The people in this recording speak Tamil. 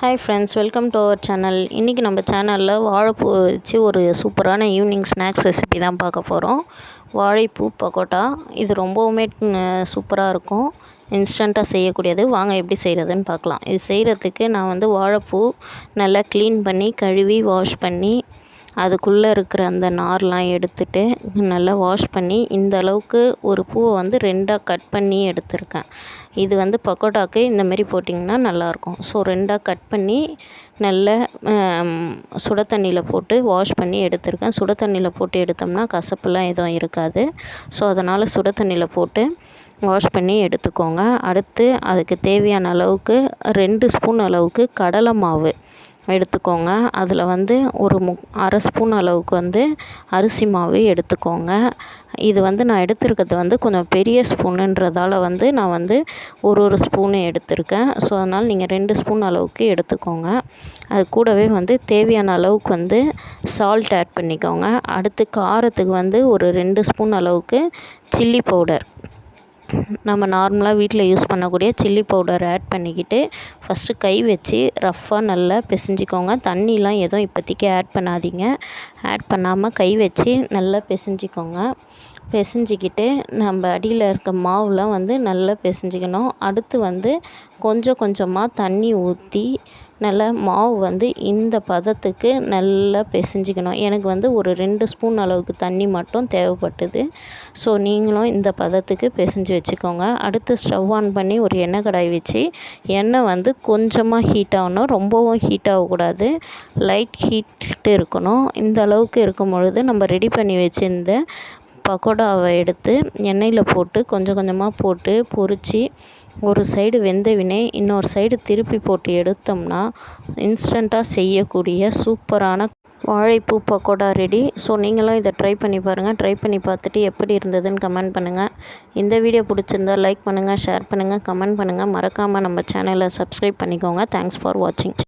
Hi friends welcome to our channel இன்றைக்கி நம்ம சேனலில் வாழைப்பூ வச்சு ஒரு சூப்பரான ஈவினிங் ஸ்நாக்ஸ் ரெசிபி தான் பார்க்க போகிறோம் வாழைப்பூ பக்கோட்டா இது ரொம்பவுமே சூப்பராக இருக்கும். இன்ஸ்டண்ட்டாக செய்யக்கூடியது. வாங்க எப்படி செய்கிறதுன்னு பார்க்கலாம். இது செய்கிறதுக்கு நான் வந்து வாழைப்பூ நல்லா க்ளீன் பண்ணி கழுவி வாஷ் பண்ணி அதுக்குள்ளே இருக்கிற அந்த நார்லாம் எடுத்துட்டு நல்லா வாஷ் பண்ணி இந்த அளவுக்கு ஒரு பூவை வந்து ரெண்டாக கட் பண்ணி எடுத்திருக்கேன். இது வந்து பக்கோடாக்கு இந்தமாரி போட்டிங்கன்னா நல்லாயிருக்கும். ஸோ ரெண்டாக கட் பண்ணி நல்ல சுட தண்ணியில் போட்டு வாஷ் பண்ணி எடுத்திருக்கேன். சுட தண்ணியில் போட்டு எடுத்தோம்னா கசப்புலாம் எதுவும் இருக்காது. ஸோ அதனால் சுட தண்ணியில் போட்டு வாஷ் பண்ணி எடுத்துக்கோங்க. அடுத்து அதுக்கு தேவையான அளவுக்கு ரெண்டு ஸ்பூன் அளவுக்கு கடலை மாவு. எடுத்துக்கோங்க. அதில் வந்து ஒரு மு அரை ஸ்பூன் அளவுக்கு வந்து அரிசி மாவு எடுத்துக்கோங்க. இது வந்து நான் எடுத்திருக்கிறது வந்து கொஞ்சம் பெரிய ஸ்பூனுன்றதால் வந்து நான் வந்து ஒரு ஒரு ஸ்பூனு எடுத்திருக்கேன். ஸோ அதனால் நீங்கள் ரெண்டு ஸ்பூன் அளவுக்கு எடுத்துக்கோங்க. அது கூடவே வந்து தேவையான அளவுக்கு வந்து சால்ட் ஆட் பண்ணிக்கோங்க. அடுத்து காரத்துக்கு வந்து ஒரு ரெண்டு ஸ்பூன் அளவுக்கு சில்லி பவுடர் நம்ம நார்மலாக வீட்டில் யூஸ் பண்ணக்கூடிய சில்லி பவுடர் ஆட் பண்ணிக்கிட்டு ஃபஸ்ட்டு கை வச்சு ரஃப்பாக நல்லா பிசைஞ்சிக்கோங்க. தண்ணிலாம் எதுவும் இப்போதைக்கு ஆட் பண்ணாதீங்க. ஆட் பண்ணாமல் கை வச்சு நல்லா பிசைஞ்சிக்கோங்க. பிசைஞ்சிக்கிட்டு நம்ம அடியில் இருக்க மாவுலாம் வந்து நல்லா பிசைஞ்சிக்கணும். அடுத்து வந்து கொஞ்சம் கொஞ்சமாக தண்ணி ஊற்றி நல்லா மாவு வந்து இந்த பதத்துக்கு நல்லா பிசைஞ்சிக்கணும். எனக்கு வந்து ஒரு ரெண்டு ஸ்பூன் அளவுக்கு தண்ணி மட்டும் தேவைப்பட்டது. ஸோ நீங்களும் இந்த பதத்துக்கு பிசைஞ்சு வச்சுக்கோங்க. அடுத்து ஸ்டவ் ஆன் பண்ணி ஒரு எண்ணெய் கடாய் வச்சு எண்ணெய் வந்து கொஞ்சமாக ஹீட் ஆகணும். ரொம்பவும் ஹீட் ஆகக்கூடாது. லைட் ஹீட் இருக்கணும். இந்த அளவுக்கு இருக்கும் பொழுது நம்ம ரெடி பண்ணி வச்சுருந்த பக்கோடாவை எடுத்து எண்ணெயில் போட்டு கொஞ்சம் கொஞ்சமாக போட்டு பொரித்து ஒரு சைடு வெந்த வினை இன்னொரு சைடு திருப்பி போட்டு எடுத்தோம்னா இன்ஸ்டண்ட்டாக செய்யக்கூடிய சூப்பரான வாழைப்பூ பக்கோடா ரெடி ஸோ நீங்களும் இதை ட்ரை பண்ணி பாருங்கள் ட்ரை பண்ணி பார்த்துட்டு எப்படி இருந்ததுன்னு கமெண்ட் பண்ணுங்கள் இந்த வீடியோ பிடிச்சிருந்தா லைக் பண்ணுங்கள் ஷேர் பண்ணுங்கள் கமெண்ட் பண்ணுங்கள் மறக்காமல் நம்ம சேனலை சப்ஸ்கிரைப் பண்ணிக்கோங்க. தேங்க்ஸ் ஃபார் வாட்சிங்